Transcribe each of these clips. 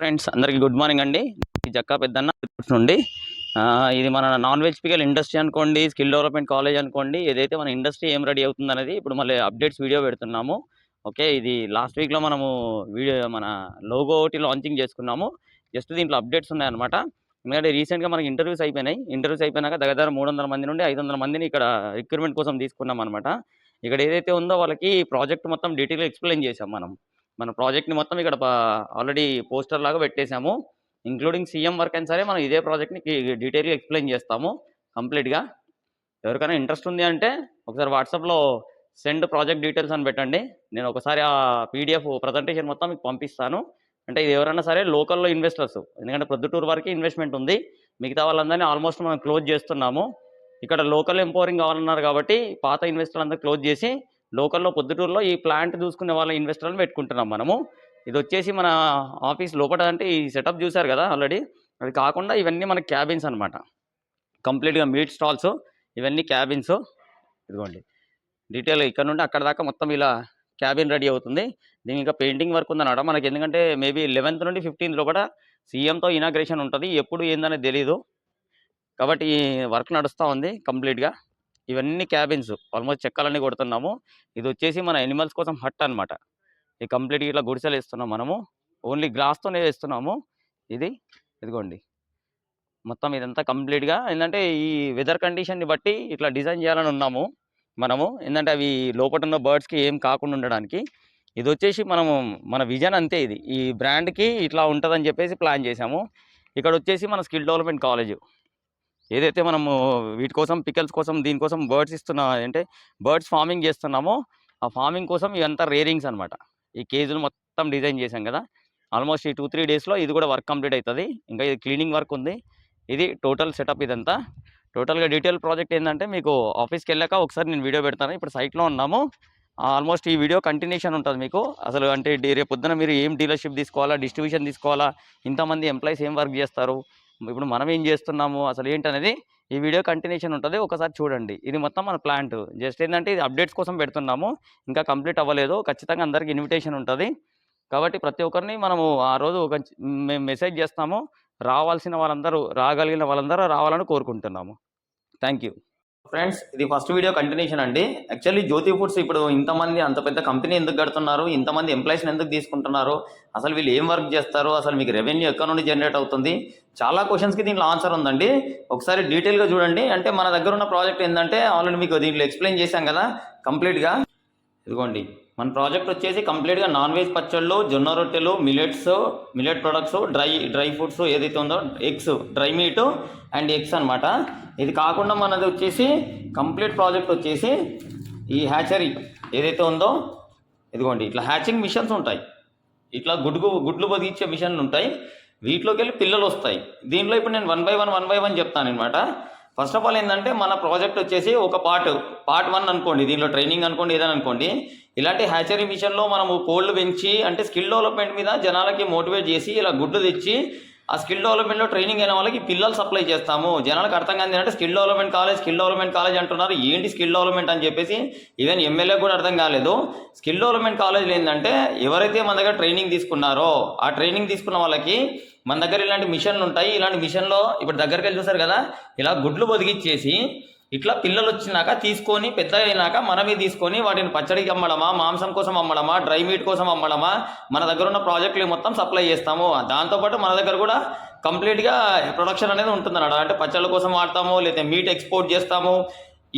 Friends అందరికీ good morning అండి. జక్కా పెద్దన్న నుండి. ఇది మన నాన్ వెజ్ పికల్ ఇండస్ట్రీ అనుకోండి స్కిల్ డెవలప్మెంట్ కాలేజ్ అనుకోండి ఏదైతే మన ఇండస్ట్రీ ఏం రెడీ అవుతుంది అనేది ఇప్పుడు మళ్ళీ అప్డేట్స్ వీడియో పెడుతున్నాము. ఓకే ఇది లాస్ట్ వీక్లో మనము వీడియో మన లోగో ఒకటి లాంచింగ్ చేసుకున్నాము. జస్ట్ దీంట్లో అప్డేట్స్ ఉన్నాయన్నమాట. ఎందుకంటే రీసెంట్గా మనకి ఇంటర్వ్యూస్ అయిపోయినాయి. ఇంటర్వ్యూస్ అయిపోయినాక దగ్గర దగ్గర మూడు వందల మంది నుండి ఐదు వందల మందిని ఇక్కడ రిక్రూట్మెంట్ కోసం తీసుకున్నాం అనమాట ఇక్కడ ఏదైతే ఉందో వాళ్ళకి ప్రాజెక్ట్ మొత్తం డీటెయిల్గా ఎక్స్ప్లెయిన్ చేసాం మనం. మన ప్రాజెక్ట్ని మొత్తం ఇక్కడ ఆల్రెడీ పోస్టర్ లాగా పెట్టేశాము. ఇంక్లూడింగ్ సీఎం వర్క్ అయినా సరే మనం ఇదే ప్రాజెక్ట్ని డీటెయిల్గా ఎక్స్ప్లెయిన్ చేస్తాము కంప్లీట్గా. ఎవరికైనా ఇంట్రెస్ట్ ఉంది అంటే ఒకసారి వాట్సాప్లో సెండ్ ప్రాజెక్ట్ డీటెయిల్స్ అని పెట్టండి. నేను ఒకసారి ఆ పీడిఎఫ్ ప్రజెంటేషన్ మొత్తం మీకు పంపిస్తాను. అంటే ఇది ఎవరైనా సరే లోకల్లో ఇన్వెస్టర్స్ ఎందుకంటే ప్రొద్దుటూరు వరకు ఇన్వెస్ట్మెంట్ ఉంది. మిగతా వాళ్ళందరినీ ఆల్మోస్ట్ మనం క్లోజ్ చేస్తున్నాము. ఇక్కడ లోకల్ ఎంపవరింగ్ కావాలన్నారు కాబట్టి పాత ఇన్వెస్టర్లు అందరూ క్లోజ్ చేసి లోకల్లో పొద్దుటూరులో ఈ ప్లాంట్ చూసుకునే వాళ్ళ ఇన్వెస్టర్లను పెట్టుకుంటున్నాం మనము. ఇది వచ్చేసి మన ఆఫీస్ లోపల అంటే ఈ సెటప్ చూశారు కదా ఆల్రెడీ. అది కాకుండా ఇవన్నీ మన క్యాబిన్స్ అనమాట కంప్లీట్గా మీట్ స్టాల్స్ ఇవన్నీ క్యాబిన్స్. ఇదిగోండి. డీటెయిల్ ఇక్కడ నుండి అక్కడ దాకా మొత్తం ఇలా క్యాబిన్ రెడీ అవుతుంది. దీనికి ఇంకా పెయింటింగ్ వర్క్ ఉందన్నమాట. మనకి ఎందుకంటే మేబీ లెవెన్త్ నుండి ఫిఫ్టీన్త్ లోపల సీఎంతో ఇనాగ్రేషన్ ఉంటుంది. ఎప్పుడు ఏందనేది తెలీదు. కాబట్టి వర్క్ నడుస్తూ ఉంది కంప్లీట్గా. ఇవన్నీ క్యాబిన్స్ ఆల్మోస్ట్ చెక్కలన్నీ కొడుతున్నాము. ఇది వచ్చేసి మన ఎనిమల్స్ కోసం హట్ అనమాట ఇది కంప్లీట్గా ఇట్లా గుడిసెలు వేస్తున్నాం మనము. ఓన్లీ గ్లాస్తోనే వేస్తున్నాము. ఇది ఇదిగోండి. మొత్తం ఇదంతా కంప్లీట్గా ఏంటంటే ఈ వెదర్ కండిషన్ని బట్టి ఇట్లా డిజైన్ చేయాలని ఉన్నాము మనము. ఏంటంటే అవి లోపల ఉన్న బర్డ్స్కి ఏం కాకుండా ఉండడానికి. ఇది వచ్చేసి మనము మన విజన్ అంతే ఇది. ఈ బ్రాండ్కి ఇట్లా ఉంటుందని చెప్పేసి ప్లాన్ చేసాము ఇక్కడ వచ్చేసి మన స్కిల్ డెవలప్మెంట్ కాలేజ్. ఏదైతే మనము వీటి కోసం పికల్స్ కోసం దీనికోసం బర్డ్స్ ఇస్తున్నా అంటే బర్డ్స్ ఫార్మింగ్ చేస్తున్నామో ఆ ఫార్మింగ్ కోసం ఇవంతా రేరింగ్స్ అనమాట ఈ కేజీలు మొత్తం డిజైన్ చేశాం కదా. ఆల్మోస్ట్ ఈ టూ త్రీ డేస్లో ఇది కూడా వర్క్ కంప్లీట్ అవుతుంది ఇంకా ఇది క్లీనింగ్ వర్క్ ఉంది. ఇది టోటల్ సెటప్ ఇదంతా. టోటల్గా డీటెయిల్ ప్రాజెక్ట్ ఏంటంటే మీకు ఆఫీస్కి వెళ్ళాక ఒకసారి నేను వీడియో పెడతాను. ఇప్పుడు సైట్లో ఉన్నాము. ఆల్మోస్ట్ ఈ వీడియో కంటిన్యూషన్ ఉంటుంది మీకు. అసలు అంటే రేపు పొద్దున మీరు ఏం డీలర్షిప్ తీసుకోవాలా డిస్ట్రిబ్యూషన్ తీసుకోవాలా ఇంతమంది ఎంప్లాయీస్ ఏం వర్క్ చేస్తారు ఇప్పుడు మనం ఏం చేస్తున్నాము? అసలు ఏంటనేది ఈ వీడియో కంటిన్యూషన్ ఉంటుంది. ఒకసారి చూడండి. ఇది మొత్తం మన ప్లాంట్. జస్ట్ ఏంటంటే ఇది అప్డేట్స్ కోసం పెడుతున్నాము. ఇంకా కంప్లీట్ అవ్వలేదు. ఖచ్చితంగా అందరికీ ఇన్విటేషన్ ఉంటుంది. కాబట్టి ప్రతి ఒక్కరిని మనము ఆ రోజు ఒక మేము మెసేజ్ చేస్తాము. రావాల్సిన వాళ్ళందరూ రాగలిగిన వాళ్ళందరూ రావాలని కోరుకుంటున్నాము. థ్యాంక్ యూ ఫ్రెండ్స్ ఇది ఫస్ట్ వీడియో కంటిన్యూషన్ అండి. యాక్చువల్లీ జ్యోతి ఫుడ్స్ ఇప్పుడు ఇంతమంది అంత పెద్ద కంపెనీ ఎందుకు కడుతున్నారు? ఇంతమంది ఎంప్లాయీస్ని ఎందుకు తీసుకుంటున్నారు? అసలు వీళ్ళు ఏం వర్క్ చేస్తారు? అసలు మీకు రెవెన్యూ ఎక్కడ నుండి జనరేట్ అవుతుంది? చాలా క్వశ్చన్స్కి దీంట్లో ఆన్సర్ ఉందండి. ఒకసారి డీటెయిల్గా చూడండి. అంటే మన దగ్గర ఉన్న ప్రాజెక్ట్ ఏంటంటే ఆల్రెడీ మీకు దీంట్లో ఎక్స్ప్లెయిన్ చేశాం కదా కంప్లీట్గా ఇదిగోండి. మన ప్రాజెక్ట్ వచ్చేసి కంప్లీట్గా నాన్ వెజ్ పచ్చళ్ళు జొన్న రొట్టెలు millets millet products dry dry foods ఏదైతే ఉందో eggs dry meat and eggs అనమాట ఇది కాకుండా మనది వచ్చేసి కంప్లీట్ ప్రాజెక్ట్ వచ్చేసి ఈ హ్యాచరీ ఏదైతే ఉందో ఇదిగోండి ఇట్లా హ్యాచింగ్ మిషన్స్ ఉంటాయి. ఇట్లా గుడ్లు గుడ్లు బతికించే మిషన్లు ఉంటాయి. వీటిలోకి వెళ్ళి పిల్లలు వస్తాయి. దీంట్లో ఇప్పుడు నేను one by one one by one చెప్తాను అనమాట ఫస్ట్ ఆఫ్ ఆల్ ఏంటంటే మన ప్రాజెక్ట్ వచ్చేసి ఒక పార్ట్ పార్ట్ వన్ అనుకోండి దీనిలో ట్రైనింగ్ అనుకోండి ఏదైనా అనుకోండి. ఇలాంటి హ్యాచరీ మిషన్లో మనము కోళ్ళు పెంచి అంటే స్కిల్ డెవలప్మెంట్ మీద జనాలకి మోటివేట్ చేసి ఇలా గుడ్లు తెచ్చి ఆ స్కిల్ డెవలప్మెంట్లో ట్రైనింగ్ అయిన వాళ్ళకి పిల్లలు సప్లై చేస్తాము. జనాలకు అర్థం కాదు అంటే skill development college skill development college అంటున్నారు. ఏంటి స్కిల్ డెవలప్మెంట్ అని చెప్పేసి ఈవెన్ ఎమ్మెల్యే కూడా అర్థం కాలేదు. స్కిల్ డెవలప్మెంట్ కాలేజ్లో ఏంటంటే ఎవరైతే మన దగ్గర ట్రైనింగ్ తీసుకున్నారో ఆ ట్రైనింగ్ తీసుకున్న వాళ్ళకి మన దగ్గర ఇలాంటి మిషన్లు ఉంటాయి. ఇలాంటి మిషన్లో ఇప్పుడు దగ్గరికి వెళ్ళి చూసారు కదా ఇలా గుడ్లు బతికిచ్చేసి ఇట్లా పిల్లలు వచ్చినాక తీసుకొని పెద్ద అయినాక మనమే తీసుకొని వాటిని పచ్చడికి అమ్మడమా మాంసం కోసం అమ్మడమా డ్రై మీట్ కోసం అమ్మడమా మన దగ్గర ఉన్న ప్రాజెక్టులు మొత్తం సప్లై చేస్తాము. దాంతోపాటు మన దగ్గర కూడా కంప్లీట్గా ప్రొడక్షన్ అనేది ఉంటుంది అంటే పచ్చళ్ళ కోసం వాడతాము లేదా మీట్ ఎక్స్పోర్ట్ చేస్తాము.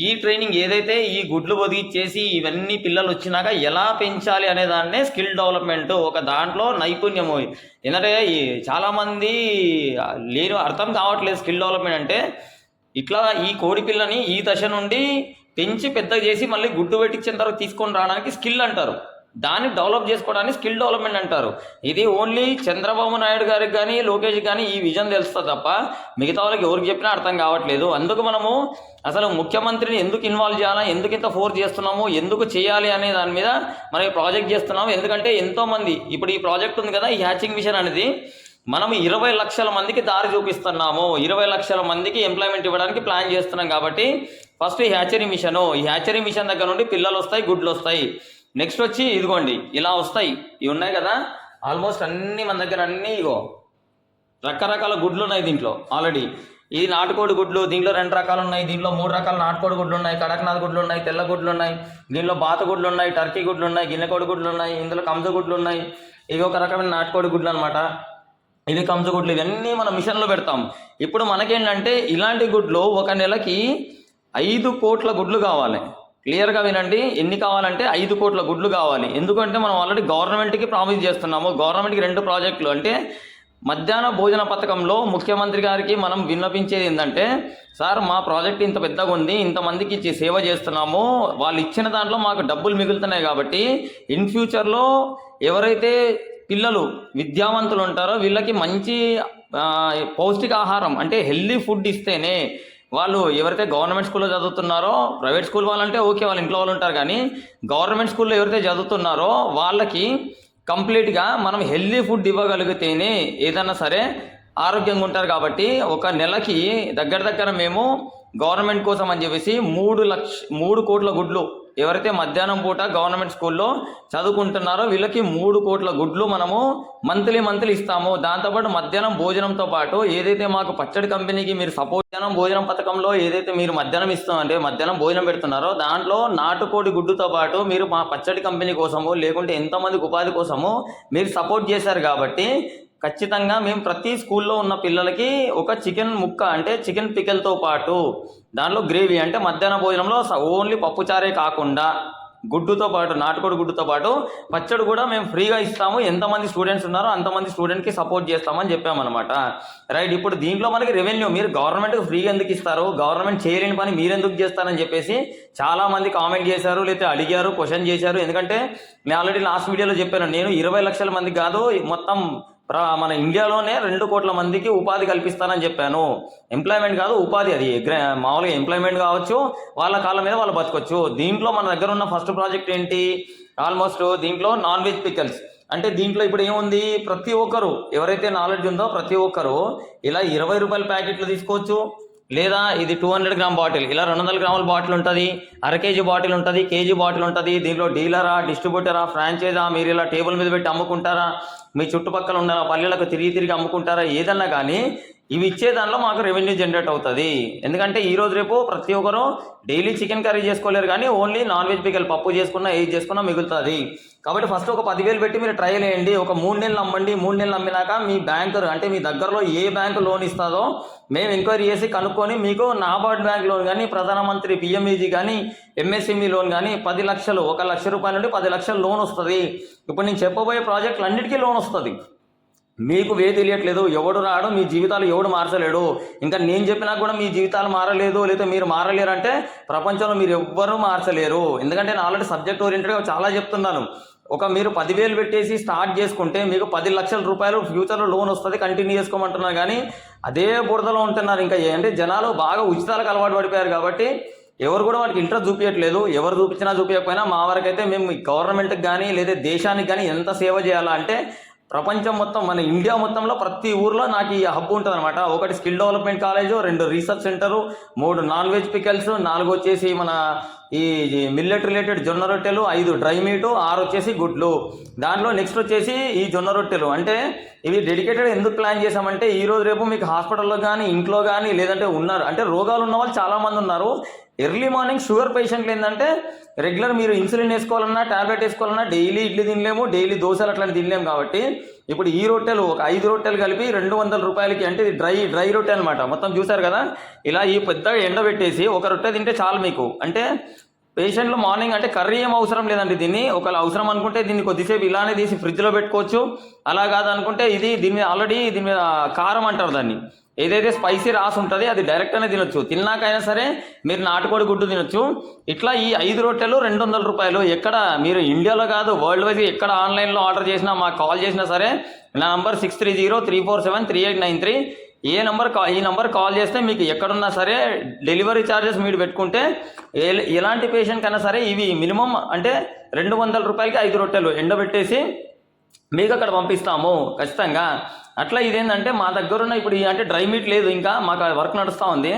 ఈ ట్రైనింగ్ ఏదైతే ఈ గుడ్లు బదిగిచ్చేసి ఇవన్నీ పిల్లలు వచ్చినాక ఎలా పెంచాలి అనే దాన్నే స్కిల్ డెవలప్మెంట్ ఒక దాంట్లో నైపుణ్యము. ఎందుకంటే చాలామంది లేని అర్థం కావట్లేదు స్కిల్ డెవలప్మెంట్ అంటే. ఇట్లా ఈ కోడి పిల్లని ఈ దశ నుండి పెంచి పెద్ద చేసి మళ్ళీ గుడ్డు పెట్టించిన తర్వాత తీసుకొని రావడానికి స్కిల్ అంటారు. దాన్ని డెవలప్ చేసుకోవడానికి స్కిల్ డెవలప్మెంట్ అంటారు. ఇది ఓన్లీ చంద్రబాబు నాయుడు గారికి కానీ లోకేష్ కానీ ఈ విజన్ తెలుస్తుంది తప్ప మిగతా వాళ్ళకి ఎవరికి చెప్పినా అర్థం కావట్లేదు. అందుకు మనము అసలు ముఖ్యమంత్రిని ఎందుకు ఇన్వాల్వ్ చేయాలా ఎందుకు ఇంత ఫోర్స్ చేస్తున్నాము ఎందుకు చేయాలి అనే దాని మీద మనం ప్రాజెక్ట్ చేస్తున్నాము. ఎందుకంటే ఎంతోమంది ఇప్పుడు ఈ ప్రాజెక్ట్ ఉంది కదా ఈ హ్యాచింగ్ మిషన్ అనేది మనం ఇరవై లక్షల మందికి దారి చూపిస్తున్నాము. ఇరవై లక్షల మందికి ఎంప్లాయ్మెంట్ ఇవ్వడానికి ప్లాన్ చేస్తున్నాం కాబట్టి ఫస్ట్ ఈ హ్యాచరీ మిషన్ ఈ హ్యాచరీ మిషన్ దగ్గర నుండి పిల్లలు వస్తాయి గుడ్లు వస్తాయి. నెక్స్ట్ వచ్చి ఇదిగోండి ఇలా వస్తాయి. ఇవి ఉన్నాయి కదా? ఆల్మోస్ట్ అన్ని మన దగ్గర అన్నీ ఇగో రకరకాల గుడ్లు ఉన్నాయి దీంట్లో ఆల్రెడీ ఇది నాటుకోడి గుడ్లు దీంట్లో రెండు రకాలు ఉన్నాయి. దీంట్లో మూడు రకాల నాటుకోడి గుడ్లు ఉన్నాయి. కడక్నాథ్ గుడ్లు ఉన్నాయి తెల్ల గుడ్లు ఉన్నాయి. దీంట్లో బాత గుడ్లు ఉన్నాయి టర్కీ గుడ్లు ఉన్నాయి గిన్నెకోడి గుడ్లు ఉన్నాయి. ఇందులో కంజ గుడ్లు ఉన్నాయి. ఇవి ఒక రకమైన నాటుకోడి గుడ్లు అనమాట ఇవి కంజ గుడ్లు ఇవన్నీ మనం మిషన్లో పెడతాం. ఇప్పుడు మనకేంటంటే ఇలాంటి గుడ్లు ఒక నెలకి ఐదు కోట్ల గుడ్లు కావాలి. క్లియర్గా వినండి ఎన్ని కావాలంటే ఐదు కోట్ల గుడ్లు కావాలి. ఎందుకంటే మనం ఆల్రెడీ గవర్నమెంట్కి ప్రామిస్ చేస్తున్నాము. గవర్నమెంట్కి రెండు ప్రాజెక్టులు. అంటే మధ్యాహ్న భోజన పథకంలో ముఖ్యమంత్రి గారికి మనం విన్నపించేది ఏంటంటే సార్ మా ప్రాజెక్ట్ ఇంత పెద్దగా ఉంది ఇంతమందికి ఇచ్చి సేవ చేస్తున్నాము. వాళ్ళు ఇచ్చిన దాంట్లో మాకు డబ్బులు మిగులుతున్నాయి కాబట్టి ఇన్ ఫ్యూచర్లో ఎవరైతే పిల్లలు విద్యావంతులు ఉంటారో వీళ్ళకి మంచి పౌష్టికాహారం అంటే హెల్దీ ఫుడ్ ఇస్తేనే వాళ్ళు ఎవరైతే గవర్నమెంట్ స్కూల్లో చదువుతున్నారో ప్రైవేట్ స్కూల్ వాళ్ళంటే ఓకే వాళ్ళ ఇంట్లో వాళ్ళు ఉంటారు. కానీ గవర్నమెంట్ స్కూల్లో ఎవరైతే చదువుతున్నారో వాళ్ళకి కంప్లీట్గా మనం హెల్దీ ఫుడ్ ఇవ్వగలిగితేనే ఏదన్నా సరే ఆరోగ్యంగా ఉంటారు కాబట్టి ఒక నెలకి దగ్గర దగ్గర మేము గవర్నమెంట్ కోసం అని చెప్పేసి మూడు లక్ష మూడు కోట్ల గుడ్లు ఎవరైతే మధ్యాహ్నం పూట గవర్నమెంట్ స్కూల్లో చదువుకుంటున్నారో వీళ్ళకి మూడు కోట్ల గుడ్లు మనము మంత్లీ మంత్లీ ఇస్తాము. దాంతోపాటు మధ్యాహ్నం భోజనంతో పాటు ఏదైతే మాకు పచ్చడి కంపెనీకి మీరు సపోర్ట్ మధ్యాహ్నం భోజనం పథకంలో ఏదైతే మీరు మధ్యాహ్నం ఇస్తామంటే మధ్యాహ్నం భోజనం పెడుతున్నారో దాంట్లో నాటుకోడి గుడ్డుతో పాటు మీరు మా పచ్చడి కంపెనీ కోసము లేకుంటే ఎంతోమందికి ఉపాధి కోసము మీరు సపోర్ట్ చేశారు కాబట్టి ఖచ్చితంగా మేము ప్రతి స్కూల్లో ఉన్న పిల్లలకి ఒక చికెన్ ముక్క అంటే చికెన్ పికెల్తో పాటు దాంట్లో గ్రేవీ అంటే మధ్యాహ్న భోజనంలో ఓన్లీ పప్పుచారే కాకుండా గుడ్డుతో పాటు నాటుకోడి గుడ్డుతో పాటు పచ్చడి కూడా మేము ఫ్రీగా ఇస్తాము. ఎంతమంది స్టూడెంట్స్ ఉన్నారో అంతమంది స్టూడెంట్కి సపోర్ట్ చేస్తామని చెప్పామన్నమాట. రైట్ ఇప్పుడు దీంట్లో మనకి రెవెన్యూ మీరు గవర్నమెంట్కి ఫ్రీగా ఎందుకు ఇస్తారు? గవర్నమెంట్ చేయలేని పని మీరు ఎందుకు చేస్తారని చెప్పేసి చాలామంది కామెంట్ చేశారు లేకపోతే అడిగారు క్వశ్చన్ చేశారు. ఎందుకంటే నేను ఆల్రెడీ లాస్ట్ వీడియోలో చెప్పాను నేను ఇరవై లక్షల మంది కాదు మొత్తం మన ఇండియాలోనే రెండు కోట్ల మందికి ఉపాధి కల్పిస్తానని చెప్పాను. ఎంప్లాయ్మెంట్ కాదు ఉపాధి అది. మామూలుగా ఎంప్లాయ్మెంట్ కావచ్చు వాళ్ళ కాళ్ళ మీద వాళ్ళు బతకొచ్చు. దీంట్లో మన దగ్గర ఉన్న ఫస్ట్ ప్రాజెక్ట్ ఏంటి? ఆల్మోస్ట్ దీంట్లో నాన్ వెజ్ పికల్స్ అంటే దీంట్లో ఇప్పుడు ఏముంది? ప్రతి ఒక్కరు ఎవరైతే నాలెడ్జ్ ఉందో ప్రతి ఒక్కరు ఇలా ఇరవై రూపాయల ప్యాకెట్లు తీసుకోవచ్చు. లేదా ఇది టూ హండ్రెడ్ గ్రామ్ బాటిల్ ఇలా రెండు వందల గ్రాముల బాటిల్ ఉంటుంది అర కేజీ బాటిల్ ఉంటుంది కేజీ బాటిల్ ఉంటుంది. దీనిలో డీలరా డిస్ట్రిబ్యూటరా ఫ్రాంచైజా మీరు ఇలా టేబుల్ మీద పెట్టి అమ్ముకుంటారా? మీ చుట్టుపక్కల ఉన్న పల్లెలకు తిరిగి తిరిగి అమ్ముకుంటారా? ఏదన్నా కానీ ఇవి ఇచ్చే దానిలో మాకు రెవెన్యూ జనరేట్ అవుతుంది. ఎందుకంటే ఈ రోజు రేపు ప్రతి ఒక్కరు డైలీ చికెన్ కర్రీ చేసుకోలేరు కానీ ఓన్లీ నాన్ వెజ్ పికల్ పప్పు చేసుకున్నా ఏది చేసుకున్నా మిగులుతుంది. కాబట్టి ఫస్ట్ ఒక పదివేలు పెట్టి మీరు ట్రయల్ వేయండి. ఒక మూడు నెలలు అమ్మండి మూడు నెలలు అమ్మినాక మీ బ్యాంకర్ అంటే మీ దగ్గరలో ఏ బ్యాంకు లోన్ ఇస్తుందో మేము ఎంక్వైరీ చేసి కనుక్కొని మీకు నాబార్డ్ బ్యాంక్ లోన్ కానీ ప్రధానమంత్రి పిఎంఈజీ కానీ ఎంఎస్ఎంఈ లోన్ కానీ పది లక్షలు ఒక లక్ష రూపాయల నుండి పది లక్షల లోన్ వస్తుంది. ఇప్పుడు నేను చెప్పబోయే ప్రాజెక్టులు అన్నిటికీ లోన్ వస్తుంది. మీకు వే తెలియట్లేదు. ఎవడు రాడు మీ జీవితాలు ఎవడు మార్చలేడు. ఇంకా నేను చెప్పినా కూడా మీ జీవితాలు మారలేదు లేదా మీరు మారలేరు అంటే ప్రపంచంలో మీరు ఎవ్వరూ మార్చలేరు. ఎందుకంటే నేను ఆల్రెడీ సబ్జెక్ట్ ఓరియంటెడ్గా చాలా చెప్తున్నాను. ఒక మీరు పదివేలు పెట్టేసి స్టార్ట్ చేసుకుంటే మీకు పది లక్షల రూపాయలు ఫ్యూచర్లో లోన్ వస్తుంది కంటిన్యూ చేసుకోమంటున్నారు. కానీ అదే బురదలో ఉంటున్నారు. ఇంకా అంటే జనాలు బాగా ఉచితాలకు అలవాటు పడిపోయారు కాబట్టి ఎవరు కూడా వాటికి ఇంట్రెస్ట్ చూపించట్లేదు. ఎవరు చూపించినా చూపించకపోయినా మా వరకైతే మేము గవర్నమెంట్కి కానీ లేదా దేశానికి కానీ ఎంత సేవ చేయాలా అంటే ప్రపంచం మొత్తం మన ఇండియా మొత్తంలో ప్రతి ఊర్లో నాకు ఈ హబ్ ఉంటుంది అనమాట ఒకటి స్కిల్ డెవలప్మెంట్ కాలేజ్ రెండు రీసెర్చ్ సెంటరు మూడు నాన్ వెజ్ పికల్స్ నాలుగు వచ్చేసి మన ఈ మిల్లెట్ రిలేటెడ్ జొన్న రొట్టెలు ఐదు డ్రై మీటు ఆరు వచ్చేసి గుడ్లు. దాంట్లో నెక్స్ట్ వచ్చేసి ఈ జొన్న రొట్టెలు. అంటే ఇవి డెడికేటెడ్ ఎందుకు ప్లాన్ చేసామంటే ఈరోజు రేపు మీకు హాస్పిటల్లో కానీ ఇంట్లో కానీ లేదంటే ఉన్నారు. అంటే రోగాలు ఉన్న వాళ్ళు చాలామంది ఉన్నారు. ఎర్లీ మార్నింగ్ షుగర్ పేషెంట్లు ఏంటంటే రెగ్యులర్ మీరు ఇన్సులిన్ వేసుకోవాలన్నా టాబ్లెట్ వేసుకోవాలన్నా డైలీ ఇడ్లీ తినలేము డైలీ దోశలు అట్లా తినలేము కాబట్టి ఇప్పుడు ఈ రొట్టెలు ఒక ఐదు రొట్టెలు కలిపి రెండు వందల రూపాయలకి అంటే ఇది డ్రై డ్రై రొట్టె అనమాట మొత్తం చూసారు కదా? ఇలా ఈ పెద్దగా ఎండబెట్టేసి ఒక రొట్టె తింటే చాలు మీకు. అంటే పేషెంట్లు మార్నింగ్ అంటే కర్రీ ఏం అవసరం లేదండి దీన్ని. ఒకవేళ అవసరం అనుకుంటే దీన్ని కొద్దిసేపు ఇలానే తీసి ఫ్రిడ్జ్లో పెట్టుకోవచ్చు. అలా కాదనుకుంటే ఇది దీని మీద ఆల్రెడీ దీని మీద కారం అంటారు దాన్ని. ఏదైతే స్పైసీ రాసి ఉంటుంది అది డైరెక్ట్ అనే తినొచ్చు. తిన్నాకైనా సరే మీరు నాటుకోడి గుడ్డు తినొచ్చు. ఇట్లా ఈ ఐదు రొట్టెలు రెండు వందల రూపాయలు ఎక్కడ మీరు ఇండియాలో కాదు వరల్డ్ వైజ్ ఎక్కడ ఆన్లైన్లో ఆర్డర్ చేసినా మాకు కాల్ చేసినా సరే నా number six three zero three four seven three eight nine three. ఏ నంబర్ కా ఈ నంబర్ కాల్ చేస్తే మీకు ఎక్కడున్నా సరే డెలివరీ ఛార్జెస్ మీరు పెట్టుకుంటే ఎలాంటి పేషెంట్ కన్నా సరే ఇవి మినిమం అంటే రెండు వందల రూపాయలకి ఐదు రొట్టెలు ఎండబెట్టేసి మీకు అక్కడ పంపిస్తాము. ఖచ్చితంగా అట్లా ఇదేంటంటే మా దగ్గర ఉన్న ఇప్పుడు అంటే డ్రై మీట్ లేదు ఇంకా మాకు వర్క్ నడుస్తూ ఉంది.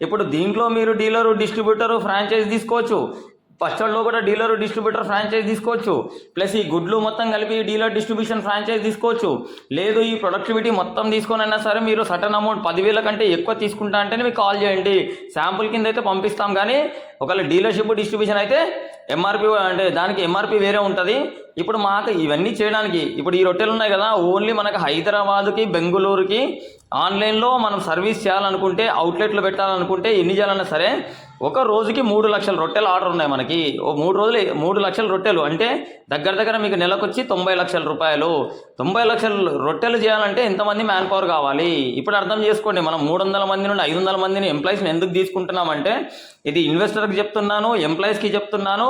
ఇప్పుడు దీంట్లో మీరు డీలరు డిస్ట్రిబ్యూటరు ఫ్రాంచైజ్ తీసుకోవచ్చు. పచ్చళ్ళలో కూడా డీలర్ డిస్ట్రిబ్యూటర్ ఫ్రాంచైజ్ తీసుకోవచ్చు. ప్లస్ ఈ గుడ్లు మొత్తం కలిపి డీలర్ డిస్ట్రిబ్యూషన్ ఫ్రాంచైజ్ తీసుకోవచ్చు. లేదు ఈ ప్రొడక్టివిటీ మొత్తం తీసుకొని అయినా సరే మీరు సటన్ అమౌంట్ పదివేల కంటే ఎక్కువ తీసుకుంటా అంటేనే మీకు కాల్ చేయండి. శాంపుల్ కింద అయితే పంపిస్తాం కానీ ఒకవేళ డీలర్షిప్ డిస్ట్రిబ్యూషన్ అయితే ఎంఆర్పి అంటే దానికి ఎంఆర్పి వేరే ఉంటుంది. ఇప్పుడు మాకు ఇవన్నీ చేయడానికి ఇప్పుడు ఈ రొట్టెలు ఉన్నాయి కదా ఓన్లీ మనకు హైదరాబాద్కి బెంగళూరుకి ఆన్లైన్లో మనం సర్వీస్ చేయాలనుకుంటే అవుట్లెట్లు పెట్టాలనుకుంటే ఎన్ని చేయాలన్నా సరే ఒక రోజుకి మూడు లక్షల రొట్టెలు ఆర్డర్ ఉన్నాయి మనకి. ఓ మూడు రోజులు మూడు లక్షల రొట్టెలు. అంటే దగ్గర దగ్గర మీకు నెలకు వచ్చి తొంభై లక్షల రూపాయలు. తొంభై లక్షల రొట్టెలు చేయాలంటే ఎంతమంది మ్యాన్ పవర్ కావాలి? ఇప్పుడు అర్థం చేసుకోండి మనం మూడు వందల మంది నుండి ఐదు వందల మందిని ఎంప్లాయీస్ని ఎందుకు తీసుకుంటున్నామంటే ఇది ఇన్వెస్టర్కి చెప్తున్నాను ఎంప్లాయీస్కి చెప్తున్నాను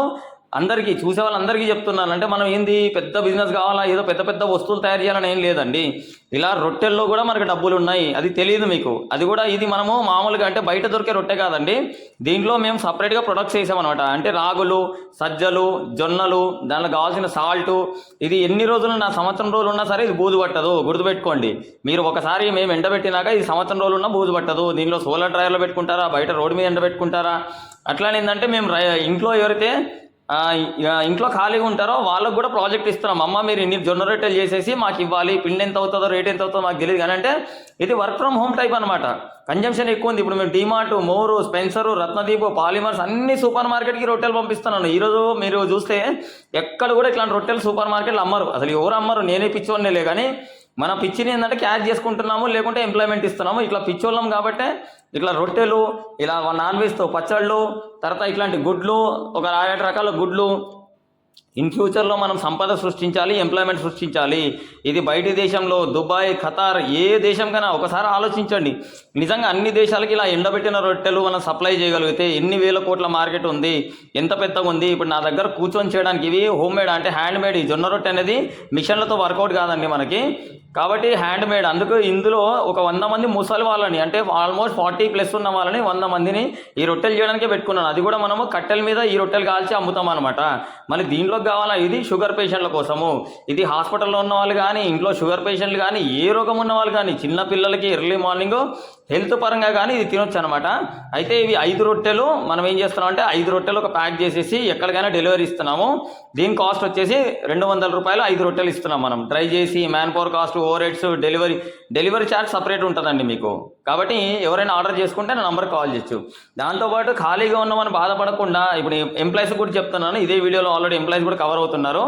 అందరికీ చూసే వాళ్ళందరికీ చెప్తున్నాను. అంటే మనం ఏంది పెద్ద బిజినెస్ కావాలా ఏదో పెద్ద పెద్ద వస్తువులు తయారు చేయాలని ఏం లేదండి. ఇలా రొట్టెల్లో కూడా మనకు డబ్బులు ఉన్నాయి. అది తెలియదు మీకు. అది కూడా ఇది మనము మామూలుగా అంటే బయట దొరికే రొట్టె కాదండి. దీంట్లో మేము సపరేట్గా ప్రొడక్ట్స్ వేసామన్నమాట. అంటే రాగులు సజ్జలు జొన్నలు దానిలో కావాల్సిన సాల్ట్. ఇది ఎన్ని రోజులు నా సంవత్సరం రోజులు ఉన్నా సరే ఇది బూజు పట్టదు. గుర్తుపెట్టుకోండి. మీరు ఒకసారి మేము ఎండబెట్టినాక ఇది సంవత్సరం రోజులు ఉన్నా బూజు పట్టదు. దీనిలో సోలార్ డ్రైవర్లో పెట్టుకుంటారా? బయట రోడ్డు మీద ఎండబెట్టుకుంటారా? అట్లానే ఏంటంటే మేము రై- ఇంట్లో ఎవరైతే ఇంట్లో ఖాళీగా ఉంటారో వాళ్ళకు కూడా ప్రాజెక్ట్ ఇస్తున్నాం. అమ్మ మీరు ఇన్ని జొన్న రొట్టెలు చేసేసి మాకు ఇవ్వాలి. పిండి ఎంత అవుతుందో రేట్ ఎంత అవుతుందో మాకు తెలియదు. కానీ అంటే ఇది వర్క్ ఫ్రమ్ హోమ్ టైప్ అనమాట కన్జంప్షన్ ఎక్కువ ఉంది. ఇప్పుడు మేము డిమార్ట్ మోరు స్పెన్సరు రత్నదీప్ పాలిమర్స్ అన్ని సూపర్ మార్కెట్కి రొట్టెలు పంపిస్తున్నాను. ఈరోజు మీరు చూస్తే ఎక్కడ కూడా ఇట్లాంటి రొట్టెలు సూపర్ మార్కెట్లు అమ్మరు. అసలు ఎవరు అమ్మరు? నేనే పిచ్చోనే లే కానీ మన పిచ్చిని ఏంటంటే క్యాష్ చేసుకుంటున్నాము లేకుంటే ఎంప్లాయ్మెంట్ ఇస్తున్నాము. ఇట్లా పిచ్చోళ్ళం కాబట్టి ఇట్లా రొట్టెలు ఇలా నాన్ వెజ్తో పచ్చళ్ళు తర్వాత ఇట్లాంటి గుడ్లు ఒక ఏడు రకాల గుడ్లు. ఇన్ ఫ్యూచర్లో మనం సంపద సృష్టించాలి ఎంప్లాయ్మెంట్ సృష్టించాలి. ఇది బయటి దేశంలో దుబాయ్ ఖతార్ ఏ దేశం కన్నా ఒకసారి ఆలోచించండి. నిజంగా అన్ని దేశాలకి ఇలా ఎండబెట్టిన రొట్టెలు మనం సప్లై చేయగలిగితే ఎన్ని వేల కోట్ల మార్కెట్ ఉంది ఎంత పెద్దగా ఉంది. ఇప్పుడు నా దగ్గర కూర్చొని చేయడానికి ఇవి హోమ్ మేడ్ అంటే హ్యాండ్ మేడ్ ఈ జొన్న రొట్టె అనేది మిషన్లతో వర్కౌట్ కాదండి మనకి. కాబట్టి హ్యాండ్ మేడ్ అందుకు ఇందులో ఒక వంద మంది ముసలి వాళ్ళని అంటే ఆల్మోస్ట్ ఫార్టీ ప్లస్ ఉన్న వాళ్ళని వంద మందిని ఈ రొట్టెలు చేయడానికే పెట్టుకున్నాను. అది కూడా మనము కట్టెల మీద ఈ రొట్టెలు కాల్చి అమ్ముతాం అనమాట మరి దీంట్లోకి కావాలా? ఇది షుగర్ పేషెంట్ల కోసము. ఇది హాస్పిటల్లో ఉన్న వాళ్ళు కానీ ఇంట్లో షుగర్ పేషెంట్లు కానీ ఏ రోగం ఉన్న వాళ్ళు కానీ చిన్న పిల్లలకి ఎర్లీ మార్నింగ్ హెల్త్ పరంగా కానీ ఇది తినొచ్చు అనమాట అయితే ఇవి ఐదు రొట్టెలు మనం ఏం చేస్తున్నాం అంటే ఐదు రొట్టెలు ఒక ప్యాక్ చేసేసి ఎక్కడికైనా డెలివరీ ఇస్తున్నాము. దీని కాస్ట్ వచ్చేసి రెండు వందల రూపాయలు ఐదు రొట్టెలు ఇస్తున్నాం మనం. ట్రై చేసి man power cost over heads delivery delivery charge separate ఉంటుందండి మీకు. కాబట్టి ఎవరైనా ఆర్డర్ చేసుకుంటే నా నంబర్ కాల్ చేయొచ్చు. దాంతోపాటు ఖాళీగా ఉన్నామని బాధపడకుండా ఇప్పుడు ఎంప్లాయీస్ కూడా చెప్తున్నాను ఇదే వీడియోలో ఆల్రెడీ ఎంప్లాయీస్ కూడా కవర్ అవుతున్నారు.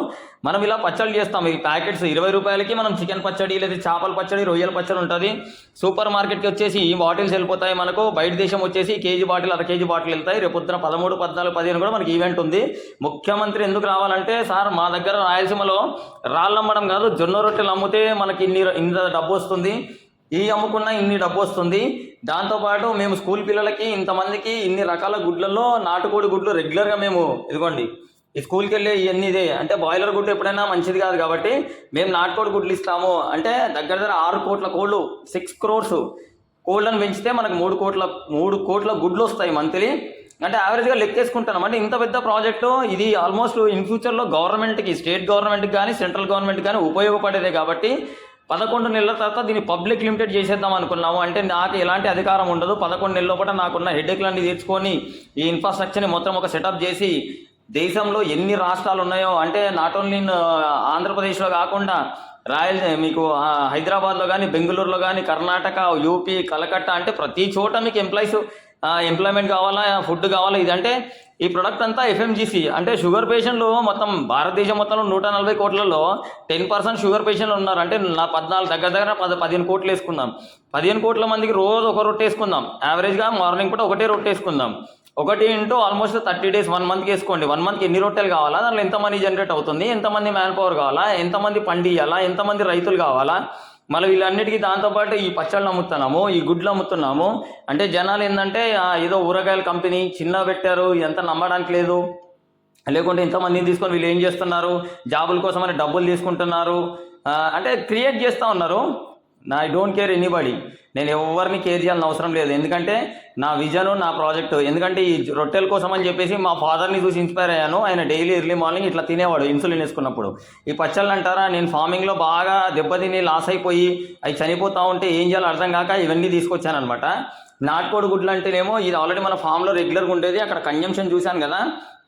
మనం ఇలా పచ్చళ్ళు చేస్తాం. ఈ ప్యాకెట్స్ ఇరవై రూపాయలకి మనం చికెన్ పచ్చడి లేదా చేపల పచ్చడి రొయ్యల పచ్చడి ఉంటుంది. సూపర్ మార్కెట్కి వచ్చేసి ఈ బాటిల్స్ వెళ్ళిపోతాయి మనకు. బయట దేశం వచ్చేసి కేజీ బాటిల్ అర కేజీ బాటిల్ వెళ్తాయి. రేపు పొద్దున పదమూడు పద్నాలుగు పదిహేను కూడా మనకి ఈవెంట్ ఉంది. ముఖ్యమంత్రి ఎందుకు రావాలంటే సార్ మా దగ్గర రాయలసీమలో రాళ్ళు అమ్మడం కాదు జొన్న రొట్టెలు అమ్మితే మనకి ఇన్ని ఇంత డబ్బు వస్తుంది. ఈ అమ్ముకున్నా ఇన్ని డబ్బు వస్తుంది. దాంతోపాటు మేము స్కూల్ పిల్లలకి ఇంతమందికి ఇన్ని రకాల గుడ్లలో నాటుకోడి గుడ్లు రెగ్యులర్గా మేము ఇదిగోండి ఈ స్కూల్కి వెళ్ళి ఇవన్నీ ఇదే. అంటే బాయిలర్ గుడ్లు ఎప్పుడైనా మంచిది కాదు కాబట్టి మేము నాటుకోడి గుడ్లు ఇస్తాము. అంటే దగ్గర దగ్గర ఆరు కోట్ల కోళ్ళు సిక్స్ క్రోర్స్ కోళ్ళను పెంచితే మనకు మూడు కోట్ల మూడు కోట్ల గుడ్లు వస్తాయి మంత్లీ అంటే యావరేజ్గా లెక్కేసుకుంటాను అంటే ఇంత పెద్ద ప్రాజెక్టు ఇది ఆల్మోస్ట్ ఇన్ ఫ్యూచర్లో గవర్నమెంట్కి స్టేట్ గవర్నమెంట్కి కానీ సెంట్రల్ గవర్నమెంట్కి కానీ ఉపయోగపడేదే కాబట్టి పదకొండు నెలల తర్వాత దీన్ని పబ్లిక్ లిమిటెడ్ చేసేద్దాం అనుకున్నాము. అంటే నాకు ఎలాంటి అధికారం ఉండదు. పదకొండు నెలల పూట నాకున్న హెడేక్లన్నీ తీర్చుకొని ఈ ఇన్ఫ్రాస్ట్రక్చర్ని మొత్తం ఒక సెటప్ చేసి దేశంలో ఎన్ని రాష్ట్రాలు ఉన్నాయో అంటే నాట్ ఓన్లీ uh, ఆంధ్రప్రదేశ్లో కాకుండా రాయల్ మీకు హైదరాబాద్లో కానీ బెంగళూరులో కానీ కర్ణాటక యూపీ కలకట్ట అంటే ప్రతి చోట మీకు ఎంప్లాయీస్ ఎంప్లాయ్మెంట్ కావాలా ఫుడ్ కావాలా ఇదంటే ఈ ప్రొడక్ట్ అంతా ఎఫ్ఎంజీసీ అంటే షుగర్ పేషెంట్లు మొత్తం భారతదేశం మొత్తంలో నూట నలభై కోట్లలో టెన్ పర్సెంట్ షుగర్ పేషెంట్లు ఉన్నారు. అంటే నా పద్నాలుగు దగ్గర దగ్గర పద పదిహేను కోట్లు వేసుకుందాం. పదిహేను కోట్ల మందికి రోజు ఒక రొట్టె వేసుకుందాం. యావరేజ్గా మార్నింగ్ పూట ఒకటే రొట్టె వేసుకుందాం. ఒకటి into almost thirty days one మంత్కి వేసుకోండి. వన్ మంత్కి ఎన్ని రొట్టెలు కావాలా? దాంట్లో ఎంత మనీ జనరేట్ అవుతుంది? ఎంతమంది మ్యాన్ పవర్ కావాలా? ఎంతమంది పండియాలా ఎంతమంది రైతులు కావాలా? మళ్ళీ వీళ్ళన్నిటికీ దాంతోపాటు ఈ పచ్చళ్ళు అమ్ముతున్నాము ఈ గుడ్లు అమ్ముతున్నాము. అంటే జనాలు ఏంటంటే ఏదో ఊరగాయల కంపెనీ చిన్న పెట్టారు ఎంత నమ్మడానికి లేదు. లేకుంటే ఇంతమందిని తీసుకొని వీళ్ళు ఏం చేస్తున్నారు? జాబుల కోసమని డబ్బులు తీసుకుంటున్నారు. అంటే క్రియేట్ చేస్తూ ఉన్నారు. నా ఐ డోంట్ కేర్ ఎనీబడి నేను ఎవరిని కేర్ చేయాలని అవసరం లేదు. ఎందుకంటే నా విజన్ నా ప్రాజెక్ట్ ఎందుకంటే ఈ రొట్టెల కోసం అని చెప్పేసి మా ఫాదర్ని చూసి ఇన్స్పైర్ అయ్యాను. ఆయన డైలీ ఎర్లీ మార్నింగ్ ఇట్లా తినేవాడు ఇన్సులిన్ వేసుకున్నప్పుడు. ఈ పచ్చళ్ళు అంటారా నేను ఫార్మింగ్లో బాగా దెబ్బతిని లాస్ అయిపోయి అవి చనిపోతా ఉంటే ఏం చేయాలో అర్థం కాక ఇవన్నీ తీసుకొచ్చాను అనమాట నాటుకోడి గుడ్లు అంటేనేమో ఇది ఆల్రెడీ మన ఫామ్లో రెగ్యులర్గా ఉండేది. అక్కడ కన్జంప్షన్ చూశాను కదా.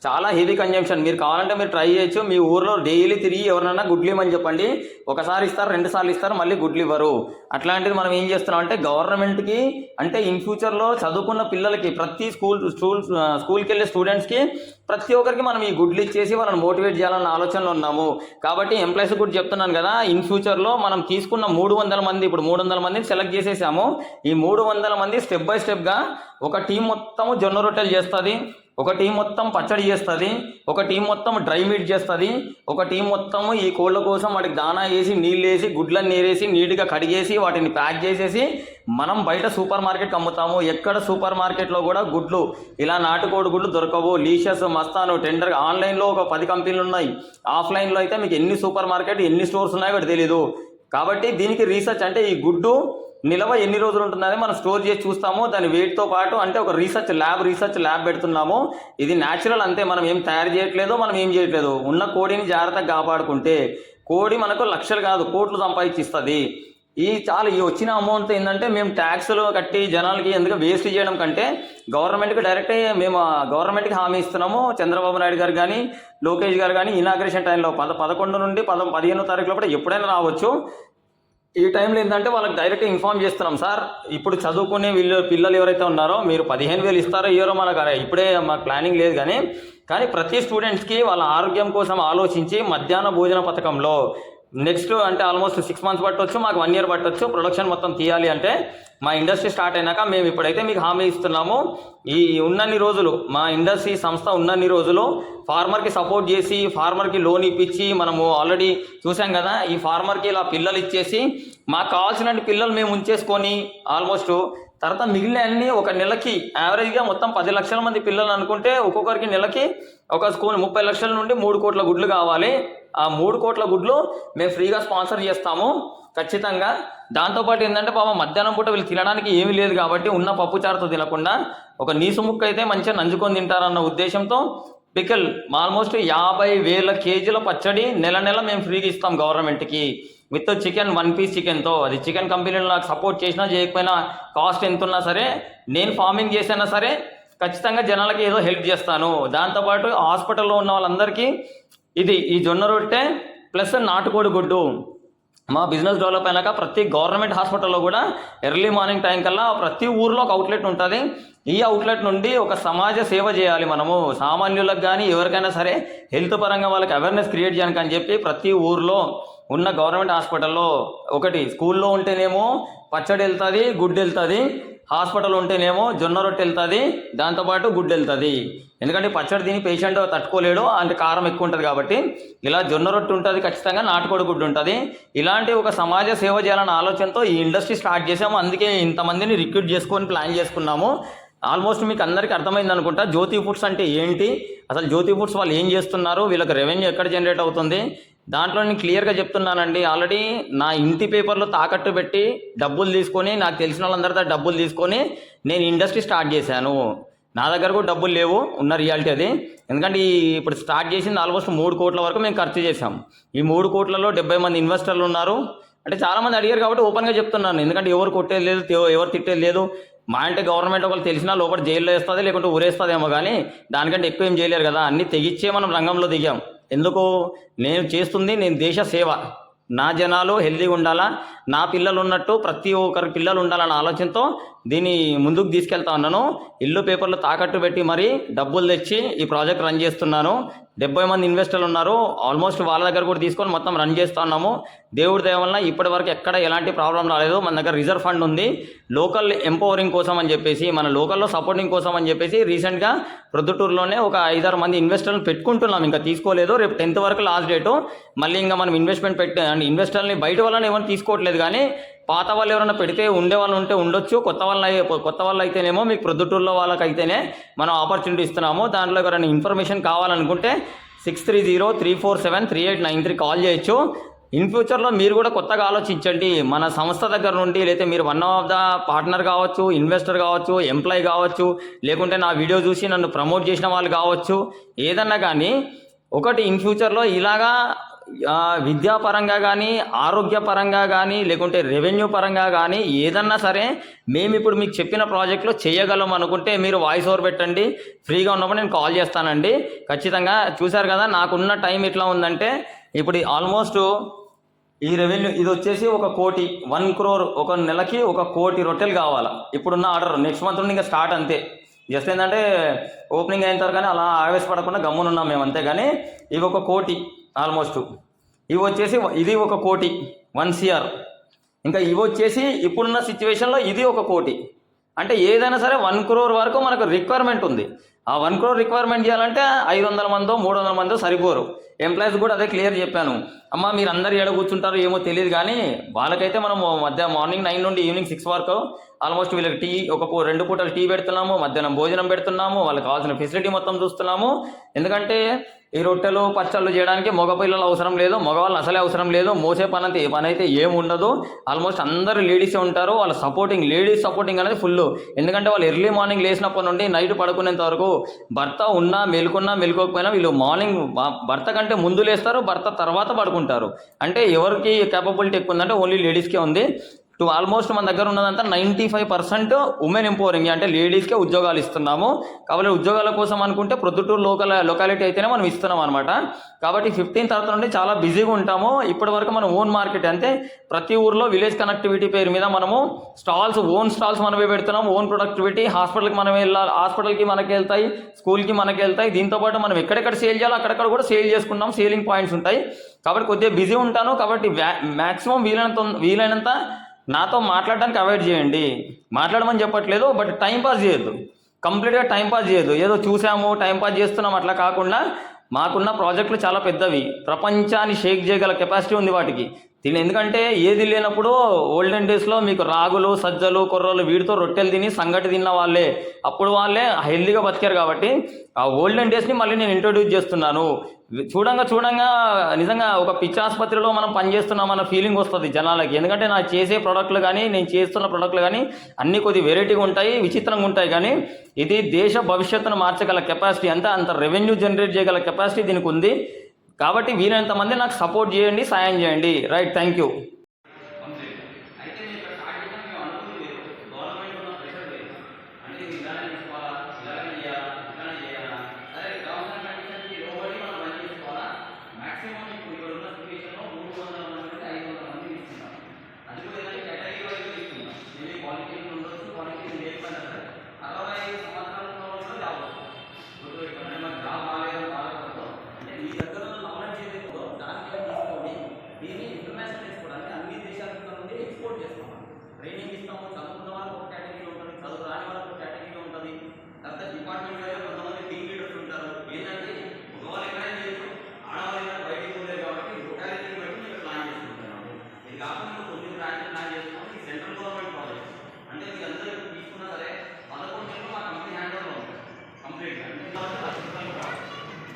చాలా హెవీ కన్జంప్షన్ మీరు కావాలంటే మీరు ట్రై చేయొచ్చు. మీ ఊర్లో డైలీ తిరిగి ఎవరినైనా గుడ్లు ఇవ్వమని చెప్పండి. ఒకసారి ఇస్తారు రెండు సార్లు ఇస్తారు మళ్ళీ గుడ్లు ఇవ్వరు. అట్లాంటిది మనం ఏం చేస్తున్నాం అంటే గవర్నమెంట్కి అంటే ఇన్ ఫ్యూచర్లో చదువుకున్న పిల్లలకి ప్రతి స్కూల్ స్కూల్ స్కూల్కి వెళ్ళే స్టూడెంట్స్కి ప్రతి ఒక్కరికి మనం ఈ గుడ్లు ఇచ్చేసి వాళ్ళని మోటివేట్ చేయాలన్న ఆలోచనలో ఉన్నాము. కాబట్టి ఎంప్లాయీస్ కూడా చెప్తున్నాను కదా ఇన్ ఫ్యూచర్లో మనం తీసుకున్న మూడు వందల మంది ఇప్పుడు మూడు వందల మందిని సెలెక్ట్ చేసేసాము. ఈ మూడు వందల మంది స్టెప్ బై స్టెప్గా ఒక టీం మొత్తము జొన్న రొట్టెలు చేస్తుంది. ఒక టీం మొత్తం పచ్చడి చేస్తుంది ఒక టీం మొత్తం డ్రై మీట్ చేస్తుంది ఒక టీం మొత్తం ఈ కోళ్ళ కోసం వాటికి దానా వేసి నీళ్ళు వేసి గుడ్లను నీరేసి నీట్గా కడిగేసి వాటిని ప్యాక్ చేసేసి మనం బయట సూపర్ మార్కెట్కి అమ్ముతాము. ఎక్కడ సూపర్ మార్కెట్లో కూడా గుడ్లు ఇలా నాటుకోడి గుడ్లు దొరకవు. లీషస్ మస్తాను టెండర్ ఆన్లైన్లో ఒక పది కంపెనీలు ఉన్నాయి. ఆఫ్లైన్లో అయితే మీకు ఎన్ని సూపర్ మార్కెట్ ఎన్ని స్టోర్స్ ఉన్నాయో కూడా తెలియదు కాబట్టి దీనికి రీసెర్చ్ అంటే ఈ గుడ్డు నిల్వ ఎన్ని రోజులు ఉంటుందని మనం స్టోర్ చేసి చూస్తాము. దాని వెయిట్తో పాటు అంటే ఒక రీసెర్చ్ ల్యాబ్ రీసెర్చ్ ల్యాబ్ పెడుతున్నాము. ఇది న్యాచురల్ అంతే మనం ఏం తయారు చేయట్లేదు మనం ఏం చేయట్లేదు. ఉన్న కోడిని జాగ్రత్తగా కాపాడుకుంటే కోడి మనకు లక్షలు కాదు కోట్లు సంపాదించిస్తుంది. ఈ చాలా ఈ వచ్చిన అమౌంట్ ఏంటంటే మేము ట్యాక్స్లు కట్టి జనాలకి ఎందుకు వేస్ట్ చేయడం కంటే గవర్నమెంట్కి డైరెక్ట్ మేము గవర్నమెంట్కి హామీ ఇస్తున్నాము. చంద్రబాబు నాయుడు గారు కానీ లోకేష్ గారు కానీ ఇనాగ్రేషన్ టైంలో పద పదకొండు నుండి పద పదిహేనో తారీఖు లోపల ఎప్పుడైనా రావచ్చు. ఈ టైంలో ఏంటంటే వాళ్ళకి డైరెక్ట్ ఇన్ఫార్మ్ చేస్తున్నాం సార్ ఇప్పుడు చదువుకునే వీళ్ళు పిల్లలు ఎవరైతే ఉన్నారో మీరు పదిహేను వేలు ఇస్తారో ఇయ్యారో మనకు ఇప్పుడే మాకు ప్లానింగ్ లేదు కానీ కానీ ప్రతి స్టూడెంట్స్కి వాళ్ళ ఆరోగ్యం కోసం ఆలోచించి మధ్యాహ్న భోజన పథకంలో నెక్స్ట్ అంటే ఆల్మోస్ట్ సిక్స్ మంత్స్ పట్టవచ్చు మాకు వన్ ఇయర్ పట్టవచ్చు ప్రొడక్షన్ మొత్తం తీయాలి అంటే మా ఇండస్ట్రీ స్టార్ట్ అయినాక మేము ఇప్పుడైతే మీకు హామీ ఇస్తున్నాము. ఈ ఉన్నన్ని రోజులు మా ఇండస్ట్రీ సంస్థ ఉన్నన్ని రోజులు ఫార్మర్కి సపోర్ట్ చేసి ఫార్మర్కి లోన్ ఇప్పించి మనము ఆల్రెడీ చూసాం కదా ఈ ఫార్మర్కి ఇలా పిల్లలు ఇచ్చేసి మాకు కావాల్సిన పిల్లలు మేము ఉంచేసుకొని ఆల్మోస్ట్ తర్వాత మిగిలిన అన్ని ఒక నెలకి యావరేజ్గా మొత్తం పది లక్షల మంది పిల్లలు అనుకుంటే ఒక్కొక్కరికి నెలకి ఒక స్కూల్ ముప్పై లక్షల నుండి మూడు కోట్ల గుడ్లు కావాలి. ఆ మూడు కోట్ల గుడ్లు మేము ఫ్రీగా స్పాన్సర్ చేస్తాము. ఖచ్చితంగా. దాంతోపాటు ఏంటంటే పాప మధ్యాహ్నం పూట వీళ్ళు తినడానికి ఏమీ లేదు కాబట్టి ఉన్న పప్పు చారుతో తినకుండా ఒక నీసు ముక్క అయితే మంచిగా నంజుకొని తింటారన్న ఉద్దేశంతో పికల్ ఆల్మోస్ట్ యాభై వేల కేజీల పచ్చడి నెల నెల మేము ఫ్రీగా ఇస్తాం గవర్నమెంట్కి. విత్ చికెన్ వన్ పీస్ చికెన్తో. అది చికెన్ కంపెనీలు నాకు సపోర్ట్ చేసినా చేయకపోయినా కాస్ట్ ఎంత ఉన్నా సరే నేను ఫార్మింగ్ చేసినా సరే ఖచ్చితంగా జనాలకి ఏదో హెల్ప్ చేస్తాను. దాంతోపాటు హాస్పిటల్లో ఉన్న వాళ్ళందరికీ ఇది ఈ జొన్న రొట్టె ప్లస్ నాటుకోడి గుడ్డు. మా బిజినెస్ డెవలప్ అయినాక ప్రతి గవర్నమెంట్ హాస్పిటల్లో కూడా ఎర్లీ మార్నింగ్ టైం కల్లా ప్రతి ఊర్లో ఒక అవుట్లెట్ ఉంటుంది. ఈ అవుట్లెట్ నుండి ఒక సమాజ సేవ చేయాలి మనము. సామాన్యులకు కానీ ఎవరికైనా సరే హెల్త్ పరంగా వాళ్ళకి అవేర్నెస్ క్రియేట్ చేయడానికి అని చెప్పి ప్రతి ఊర్లో ఉన్న గవర్నమెంట్ హాస్పిటల్లో ఒకటి. స్కూల్లో ఉంటేనేమో పచ్చడి వెళ్తుంది గుడ్డు వెళ్తుంది. హాస్పిటల్ ఉంటేనేమో జొన్న రొట్టె వెళ్తుంది దాంతోపాటు గుడ్డు వెళ్తుంది. ఎందుకంటే పచ్చడి తిని పేషెంట్ తట్టుకోలేడు అంటే కారం ఎక్కువ ఉంటుంది కాబట్టి. ఇలా జొన్న రొట్టె ఉంటుంది ఖచ్చితంగా నాటుకోడి గుడ్డు ఉంటుంది. ఇలాంటి ఒక సమాజ సేవ చేయాలన్న ఆలోచనతో ఈ ఇండస్ట్రీ స్టార్ట్ చేసాము అందుకే ఇంతమందిని రిక్రూట్ చేసుకొని ప్లాన్ చేసుకున్నాము. ఆల్మోస్ట్ మీకు అందరికీ అర్థమైంది అనుకుంటా జ్యోతి ఫుడ్స్ అంటే ఏంటి? అసలు జ్యోతి ఫుడ్స్ వాళ్ళు ఏం చేస్తున్నారు? వీళ్ళకి రెవెన్యూ ఎక్కడ జనరేట్ అవుతుంది? దాంట్లో నేను క్లియర్గా చెప్తున్నానండి. ఆల్రెడీ నా ఇంటి పేపర్లో తాకట్టు పెట్టి డబ్బులు తీసుకొని నాకు తెలిసిన వాళ్ళందరితో డబ్బులు తీసుకొని నేను ఇండస్ట్రీ స్టార్ట్ చేశాను. నా దగ్గర కూడా డబ్బులు లేవు ఉన్న రియాలిటీ అది. ఎందుకంటే ఈ ఇప్పుడు స్టార్ట్ చేసింది ఆల్మోస్ట్ మూడు కోట్ల వరకు మేము ఖర్చు చేశాం. ఈ మూడు కోట్లలో డెబ్బై మంది ఇన్వెస్టర్లు ఉన్నారు. అంటే చాలామంది అడిగారు కాబట్టి ఓపెన్గా చెప్తున్నాను. ఎందుకంటే ఎవరు కొట్టేది లేదు ఎవరు తిట్టేది లేదు. మా అంటే గవర్నమెంట్ ఒకరు తెలిసినా లోపల జైల్లో వేస్తుంది లేకుంటే ఊరేస్తుందేమో కానీ దానికంటే ఎక్కువ ఏం చేయలేరు కదా. అన్ని తెగిచ్చే మనం రంగంలో దిగాం. ఎందుకు? నేను చేస్తుంది నేను దేశ సేవ. నా జనాలు హెల్దీగా ఉండాలా? నా పిల్లలు ఉన్నట్టు ప్రతి ఒక్కరి పిల్లలు ఉండాలన్న ఆలోచనతో దీన్ని ముందుకు తీసుకెళ్తా ఉన్నాను. ఇల్లు పేపర్లు తాకట్టు పెట్టి మరి డబ్బులు తెచ్చి ఈ ప్రాజెక్ట్ రన్ చేస్తున్నాను. డెబ్బై మంది ఇన్వెస్టర్లు ఉన్నారు. ఆల్మోస్ట్ వాళ్ళ దగ్గర కూడా తీసుకొని మొత్తం రన్ చేస్తూ ఉన్నాము. దేవుడి దయ వలన ఇప్పటి వరకు ఎక్కడ ఎలాంటి ప్రాబ్లం రాలేదు. మన దగ్గర రిజర్వ్ ఫండ్ ఉంది. లోకల్ ఎంపవరింగ్ కోసం అని చెప్పేసి మన లోకల్లో సపోర్టింగ్ కోసం అని చెప్పేసి రీసెంట్గా ప్రొద్దుటూరులోనే ఒక ఐదారు మంది ఇన్వెస్టర్లు పెట్టుకుంటున్నాం. ఇంకా తీసుకోలేదు. రేపు టెన్త్ వరకు లాస్ట్ డేటు. మళ్ళీ ఇంకా మనం ఇన్వెస్ట్మెంట్ పెట్టి అండ్ ఇన్వెస్టర్ని బయట వాళ్ళని ఏమైనా తీసుకోవట్లేదు కానీ పాత వాళ్ళు ఎవరైనా పెడితే ఉండే వాళ్ళు ఉంటే ఉండొచ్చు కొత్త వాళ్ళు కొత్త వాళ్ళు అయితేనేమో మీకు ప్రొద్దుటూరులో వాళ్ళకైతేనే మనం ఆపర్చునిటీ ఇస్తున్నాము. దాంట్లో ఎవరైనా ఇన్ఫర్మేషన్ కావాలనుకుంటే six three zero three four seven three eight nine three call చేయొచ్చు. ఇన్ ఫ్యూచర్లో మీరు కూడా కొత్తగా ఆలోచించండి. మన సంస్థ దగ్గర నుండి లేకపోతే మీరు వన్ ఆఫ్ ద పార్ట్నర్ కావచ్చు ఇన్వెస్టర్ కావచ్చు ఎంప్లాయ్ కావచ్చు లేకుంటే నా వీడియో చూసి నన్ను ప్రమోట్ చేసిన వాళ్ళు కావచ్చు. ఏదన్నా కానీ ఒకటి ఇన్ ఫ్యూచర్లో ఇలాగా విద్యాపరంగా కానీ ఆరోగ్యపరంగా కానీ లేకుంటే రెవెన్యూ పరంగా కానీ ఏదన్నా సరే మేము ఇప్పుడు మీకు చెప్పిన ప్రాజెక్ట్లో చేయగలం అనుకుంటే మీరు వాయిస్ ఓవర్ పెట్టండి. ఫ్రీగా ఉన్నప్పుడు నేను కాల్ చేస్తానండి. ఖచ్చితంగా చూశారు కదా నాకున్న టైం ఎట్లా ఉందంటే ఇప్పుడు ఆల్మోస్ట్ ఈ రెవెన్యూ ఇది వచ్చేసి ఒక కోటి వన్ క్రోర్ ఒక నెలకి ఒక కోటి రొట్టెలు కావాలా. ఇప్పుడున్న ఆర్డర్ నెక్స్ట్ మంత్ నుండి ఇంకా స్టార్ట్ అంతే. జస్ట్ ఏంటంటే ఓపెనింగ్ అయిన తర్వాత కానీ అలా ఆవేశపడకుండా గమ్మునున్నాం మేము అంతే. కానీ ఇవి ఒక కోటి ఆల్మోస్ట్ ఇవి వచ్చేసి ఇది ఒక కోటి వన్ సిఆర్. ఇంకా ఇవి వచ్చేసి ఇప్పుడున్న సిచ్యువేషన్లో ఇది ఒక కోటి. అంటే ఏదైనా సరే వన్ క్రోర్ వరకు మనకు రిక్వైర్మెంట్ ఉంది. ఆ వన్ క్రోర్ రిక్వైర్మెంట్ చేయాలంటే ఐదు వందల మందో మూడు వందల మందో సరిపోరు. ఎంప్లాయీస్ కూడా అదే క్లియర్ చెప్పాను. అమ్మ మీరు అందరు ఎడ కూర్చుంటారు ఏమో తెలియదు కానీ వాళ్ళకైతే మనం మధ్య మార్నింగ్ నైన్ నుండి ఈవినింగ్ సిక్స్ వరకు ఆల్మోస్ట్ వీళ్ళకి టీ ఒక రెండు పూటలు టీ పెడుతున్నాము మధ్యాహ్నం భోజనం పెడుతున్నాము వాళ్ళకి కావాల్సిన ఫెసిలిటీ మొత్తం చూస్తున్నాము. ఎందుకంటే ఈ రొట్టెలు పచ్చళ్ళు చేయడానికి మగ పిల్లలు అవసరం లేదు మగవాళ్ళు అసలే అవసరం లేదు మోసే పని అయితే పని అయితే ఏమి ఉండదు. ఆల్మోస్ట్ అందరు లేడీసే ఉంటారు వాళ్ళ సపోర్టింగ్ లేడీస్ సపోర్టింగ్ అనేది ఫుల్ ఎందుకంటే వాళ్ళు ఎర్లీ మార్నింగ్ లేచినప్పటి నుండి నైట్ పడుకునేంత వరకు భర్త ఉన్నా మెలుకున్నా మెలుకోకపోయినా వీళ్ళు మార్నింగ్ భర్త కంటే ముందు లేస్తారు భర్త తర్వాత పడుకుంటారు. అంటే ఎవరికి కేపబిలిటీ ఎక్కువ ఉందంటే ఓన్లీ లేడీస్కే ఉంది. టు ఆల్మోస్ట్ మన దగ్గర ఉన్నదంతా ninety five percent women empowering అంటే లేడీస్కే ఉద్యోగాలు ఇస్తున్నాము. కాబట్టి ఉద్యోగాల కోసం అనుకుంటే ప్రొద్దుటూరు లోకల్ లొకాలిటీ అయితేనే మనం ఇస్తున్నాం అనమాట కాబట్టి ఫిఫ్టీన్ తర్వాత నుండి చాలా బిజీగా ఉంటాము. ఇప్పటి వరకు మనం ఓన్ మార్కెట్ అంటే ప్రతి ఊర్లో విలేజ్ కనెక్టివిటీ పేరు మీద మనము స్టాల్స్ ఓన్ స్టాల్స్ మనమే పెడుతున్నాం. ఓన్ ప్రొడక్టివిటీ హాస్పిటల్కి మనం వెళ్ళాలి. హాస్పిటల్కి మనకి వెళ్తాయి స్కూల్కి మనకి వెళ్తాయి. దీంతోపాటు మనం ఎక్కడెక్కడ సేల్ చేయాలో అక్కడక్కడ కూడా సేల్ చేసుకుంటాం సేలింగ్ పాయింట్స్ ఉంటాయి. కాబట్టి కొద్దిగా బిజీ ఉంటాను. కాబట్టి మ్యాక్సిమం వీలైనంత వీలైనంత నాతో మాట్లాడడానికి అవాయిడ్ చేయండి. మాట్లాడమని చెప్పట్లేదు బట్ టైం పాస్ చేయొద్దు. కంప్లీట్గా టైం పాస్ చేయదు ఏదో చూసాము టైం పాస్ చేస్తున్నాం అట్లా కాకుండా మాకున్న ప్రాజెక్టులు చాలా పెద్దవి. ప్రపంచాన్ని షేక్ చేయగల కెపాసిటీ ఉంది వాటికి. దీని ఎందుకంటే ఏది లేనప్పుడు ఓల్డెన్ డేస్లో మీకు రాగులు సజ్జలు కుర్రలు వీటితో రొట్టెలు తిని సంగటి తిన్న వాళ్ళే. అప్పుడు వాళ్ళే హెల్దీగా బతికారు కాబట్టి ఆ ఓల్డెన్ డేస్ని మళ్ళీ నేను ఇంట్రొడ్యూస్ చేస్తున్నాను. చూడంగా చూడంగా నిజంగా ఒక పిచ్చి ఆసుపత్రిలో మనం పనిచేస్తున్నామన్న ఫీలింగ్ వస్తుంది జనాలకి. ఎందుకంటే నా చేసే ప్రోడక్ట్లు కానీ నేను చేస్తున్న ప్రోడక్ట్లు కానీ అన్నీ కొద్ది వెరైటీగా ఉంటాయి విచిత్రంగా ఉంటాయి కానీ ఇది దేశ భవిష్యత్తును మార్చగల కెపాసిటీ అంతా అంత రెవెన్యూ జనరేట్ చేయగల కెపాసిటీ దీనికి ఉంది. కాబట్టి వీలైనంత మంది నాకు సపోర్ట్ చేయండి సాయం చేయండి. రైట్ థ్యాంక్ యూ అయితే నేను ఇక్కడ స్టార్ట్ చేసినా మేము అనుకుంది లేదు గవర్నమెంట్ ఉన్న ప్రెషర్ లేదు అంటే ఇది ఇలానే తీసుకోవాలా ఇలానే చేయాలా ఇలానే చేయాలా సరే కావాల్సిన కండిషన్కి లోబడి మనం పని చేసుకోవాలా మాక్సిమం ఇప్పుడు ఇక్కడ ఉన్న సిచ్యువేషన్లో మూడు వందల మంది నుండి ఐదు వందల మంది ఇస్తున్నాం అది కూడా ఏంటంటే కేటగిరీ వైజ్ ఇస్తున్నాం మేబీ క్వాలిఫికేషన్ ఉండొచ్చు క్వాలిఫికేషన్ లేకపోయినా సరే అరవై ఐదు సంవత్సరాల ఉన్న వాళ్ళు కూడా జాబ్ వస్తుంది గుర్తుపెట్టుకోండి మాకు జాబ్ రాలేదని బాధపడదు అంటే మీ దగ్గర ఉన్న నాలెడ్జ్ ఏదైతే ఉందో దాన్ని తీసుకొని దీన్ని ఇంటర్నేషనల్ తీసుకోవడానికి అన్ని దేశాల నుండి ఎక్స్పోర్ట్ చేస్తాం ట్రైనింగ్ ఇస్తాము చదువుకున్న వాళ్ళకి ఒక కేటగిరీ ఉంటుంది చదువు రాని వాళ్ళకి ఒక కేటగిరీ ఉంటుంది తర్వాత డిపార్ట్మెంట్ వైజ్ కొంతమంది టీమ్ లీడర్స్ ఉంటారు ఏంటంటే మగవాళ్ళు ఎక్కడైనా చేయొచ్చు ఆడవాళ్ళు ఎక్కడైనా బయటికి పోలేదు కాబట్టి లొకాలిటీని బట్టి మేము ప్లాన్ చేసుకుంటున్నాము ఇది కాకుండా తొమ్మిది బ్రాంచ్లు ప్లాన్ చేసుకున్నాం ఇది సెంట్రల్ గవర్నమెంట్ ప్రాజెక్ట్ అంటే మీరు అందరూ తీసుకున్నా సరే పదకొండు నెలలు మా కంపెనీ హ్యాండ్ ఓవర్లో ఉంటుంది కంప్లీట్గా అంటే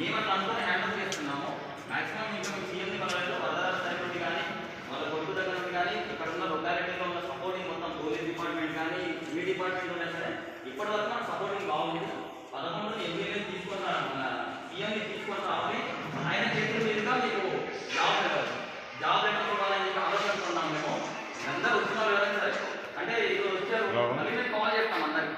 ఏమంటే అనుకుని హ్యాండ్ ఓవర్ చేస్తున్నాము మాక్సిమం ఇంకా మీ సీఎంసీ కలవడంలో వరదాల సైడ్ నుండి కానీ వాళ్ళ కొడుకు దగ్గర నుండి కానీ ఇక్కడ ఉన్న లొకాలిటీలో ఉన్న సపోర్టింగ్ మొత్తం పోలీస్ డిపార్ట్మెంట్ కానీ మీ డిపార్ట్మెంట్ ఉన్నా సరే ఇప్పటి వరకు మనకు సపోర్టింగ్ బాగుంది పదకొండు ఎమ్మెల్యే తీసుకున్నారు మన సీఎంని తీసుకొని రావాలి ఆయన చేతుల మీదుగా మీకు జాబ్ లెటర్ జాబ్ లెటర్ ఇవ్వాలని చెప్పి ఆలోచిస్తున్నాం మేము అందరూ వచ్చిన వాళ్ళు ఎవరైనా సరే అంటే ఇప్పుడు వచ్చారు మళ్ళీ మేము కాల్ చేస్తాం అందరికి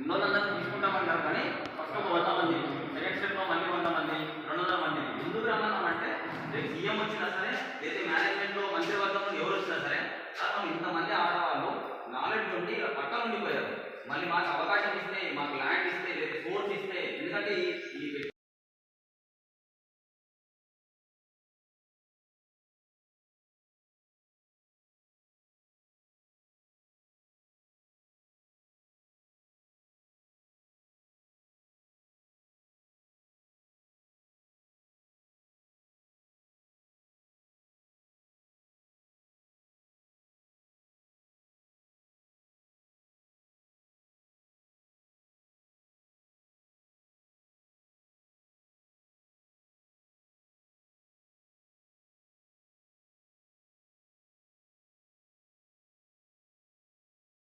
ఉన్నోళ్ళందరినీ తీసుకుంటామన్నారు కానీ ఫస్ట్ ఒక వంద మంది సెకండ్ స్టెప్లో మళ్ళీ వంద మంది రెండు వందల మంది ఎందుకు రమ్మన్నామంటే రేపు సీఎం వచ్చినా సరే లేదా మేనేజ్మెంట్లో మంత్రివర్గంలో ఎవరు వచ్చినా సరే సార్ మనం ఇంతమంది ఆడవాళ్ళు నాలెడ్జ్ ఉండి ఇలా పక్కన ఉండిపోయారు మళ్ళీ మాకు అవకాశం ఇస్తే మాకు ల్యాండ్ ఇస్తే లేదా సోర్స్ ఇస్తే ఎందుకంటే ఈ ఈ